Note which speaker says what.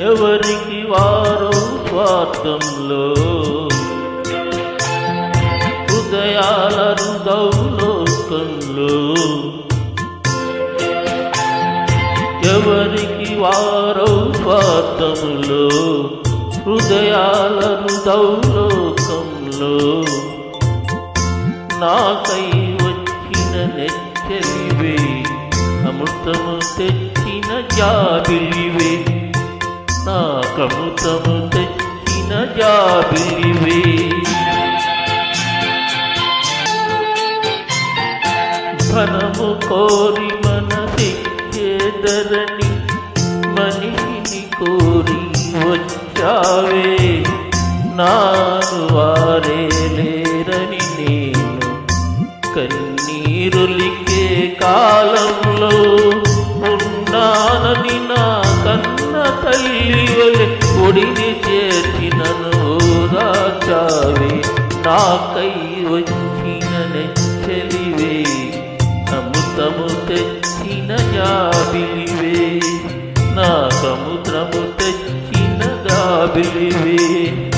Speaker 1: ఎవరికి వారో స్వార్థంలో? హృదయాల రుదౌలోకంలో ఎవరికి వారో స్వార్థంలో? హృదయాల రుదౌలోకంలో నాకై వచ్చిన నెచ్చలివే అమృతము తెచ్చిన జాబిలివే. నాకమృతము తెచ్చిన జాబిలివే ధనము కోరి మన తెచ్చేదరని మనిషిని కోరి వచ్చావే. నాను వారే లేరని నేను కన్నీరులికే కాలంలో ఉన్నానని నా నాకై వచ్చిన నెచ్చలివే. అమృతము తెచ్చిన జాబిలివే. నా సముద్రము తెచ్చిన గాబిలివే.